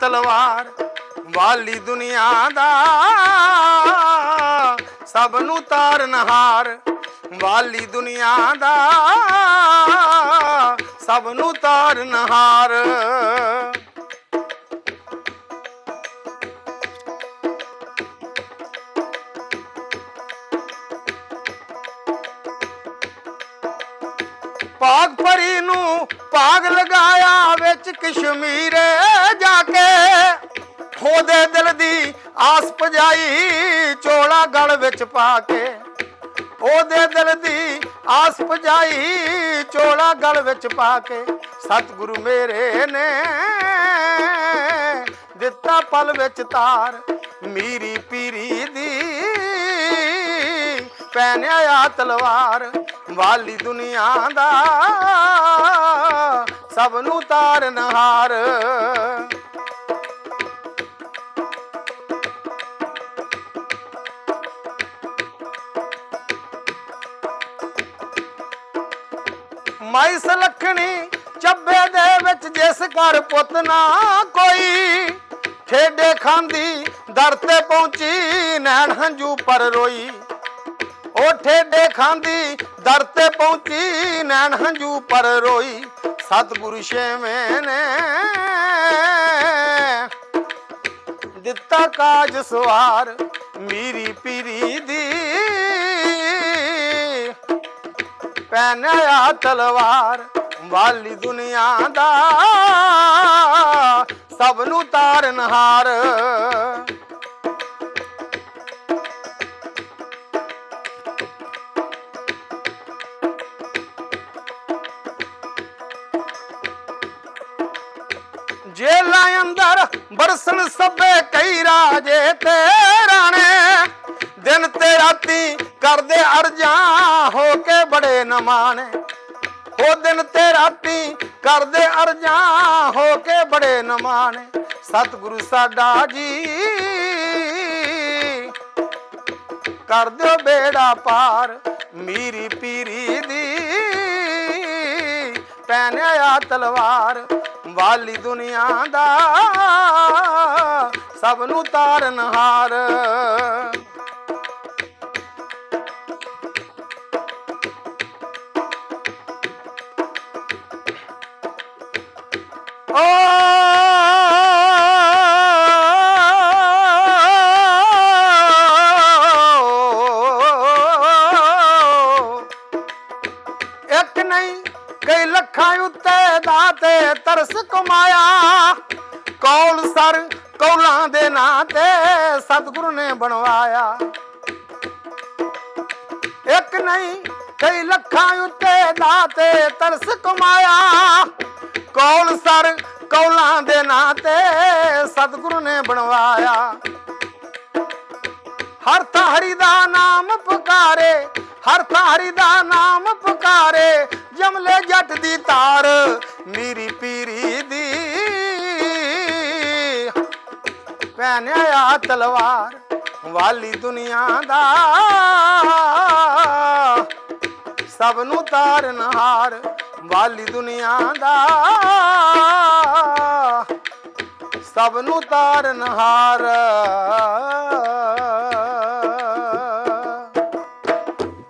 ਤਲਵਾਰ ਵਾਲੀ ਦੁਨੀਆ ਦਾ। ਸਭ ਨੂੰ ਤਾਰਨਹਾਰ ਵਾਲੀ ਦੁਨੀਆ ਦਾ। ਸਭ ਨੂੰ ਤਾਰਨਹਾਰ ਪਾਗ ਪਰੀ ਨੂੰ ਭਾਗ ਲਗਾਇਆ ਵਿੱਚ ਕਸ਼ਮੀਰੇ ਜਾ ਕੇ। ਉਹਦੇ ਦਿਲ ਦੀ ਆਸ ਪਜਾਈ ਚੋਲਾ ਗਲ ਵਿੱਚ ਪਾ ਕੇ। ਉਹਦੇ ਦਿਲ ਦੀ ਆਸ ਪਜਾਈ ਚੋਲਾ ਗਲ ਵਿੱਚ ਪਾ ਕੇ। ਸਤਿਗੁਰੂ ਮੇਰੇ ਨੇ ਦਿੱਤਾ ਪਲ ਵਿੱਚ ਤਾਰ ਮੀਰੀ ਪੀਰੀ ਦੀ। ਪੈਨਿਆ ਤਲਵਾਰ ਵਾਲੀ ਦੁਨੀਆ ਦਾ ਸਭ ਨੂੰ ਤਾਰਨਹਾਰ ਮਾਈ ਸਲਖਣੀ ਚੱਬੇ ਦੇ ਵਿੱਚ ਜਿਸ ਘਰ ਪੁੱਤ ਨਾ ਕੋਈ, ਖੇਡੇ ਖਾਂਦੀ ਦਰ ਤੇ ਪਹੁੰਚੀ ਨੈਣ ਹੰਝੂ ਪਰ ਰੋਈ। ਉਹ ਠੇਡੇ ਖਾਂਦੀ, ਦਰ ਤੇ ਪਹੁੰਚੀ, ਨੈਣ ਹੰਝੂ ਪਰ ਰੋਈ। ਸਤਿਗੁਰੂ ਛੇਵੇਂ ਨੇ ਦਿੱਤਾ ਕਾਜ ਸਵਾਰ ਮੀਰੀ ਪੀਰੀ ਦੀ। ਪੈਨਿਆ ਤਲਵਾਰ ਵਾਲੀ ਦੁਨੀਆ ਦਾ, ਸਭ ਨੂੰ ਤਾਰਨਹਾਰ ਜੇਲਾਂ ਅੰਦਰ ਬਰਸਨ ਸਭੇ ਕਈ ਰਾਜੇ ਤੇ ਰਾਣੇ ਦਿਨ ਤੇ ਰਾਤੀ ਕਰਦੇ ਅਰਜਾਂ ਹੋ ਕੇ ਬੜੇ ਨਮਾਣੇ। ਹੋ ਦਿਨ ਤੇ ਰਾਤੀ ਕਰਦੇ ਅਰਜਾਂ ਹੋ ਕੇ ਬੜੇ ਨਮਾਣੇ। ਸਤਿਗੁਰੂ ਸਾਡਾ ਜੀ, ਕਰ ਦਿਓ ਬੇੜਾ ਪਾਰ ਮੀਰੀ ਪੀਰੀ ਦੀ। ਪੈਨਿਆ ਤਲਵਾਰ ਵਾਲੀ ਦੁਨੀਆ ਦਾ ਸਭ ਨੂੰ ਤਾਰਨਹਾਰ ਓ ਕਈ ਲੱਖਾਂ ਉੱਤੇ ਦਾਤੇ ਤਰਸ ਕਮਾਇਆ ਕੌਲ ਸਰ ਕੌਲਾਂ ਦੇ ਨਾਂ ਤੇ ਸਤਿਗੁਰੂ ਨੇ ਬਣਵਾਇਆ। ਇੱਕ ਨਹੀਂ, ਕਈ ਲੱਖਾਂ ਉੱਤੇ ਦਾਤੇ ਤਰਸ ਕਮਾਇਆ ਕੌਲ ਸਰ ਕੌਲਾਂ ਦੇ ਨਾਂ ਤੇ ਸਤਿਗੁਰੂ ਨੇ ਬਣਵਾਇਆ। ਹਰ ਥਾਂ ਹਰੀ ਦਾ ਨਾਮ ਪੁਕਾਰੇ, ਹਰ ਥਾਂ ਹਰੀ ਦਾ ਨਾਮ ਪੁਕਾਰੇ। ਜਮਲੇ ਜੱਟ ਦੀ ਤਾਰ ਮੇਰੀ ਪੀਰੀ ਦੀ। ਪੈਨਿਆ ਤਲਵਾਰ, ਵਾਲੀ ਦੁਨੀਆ ਦਾ। ਸਭ ਨੂੰ ਤਾਰਨਹਾਰ ਵਾਲੀ ਦੁਨੀਆ ਦਾ। ਸਭ ਨੂੰ ਤਾਰਨਹਾਰ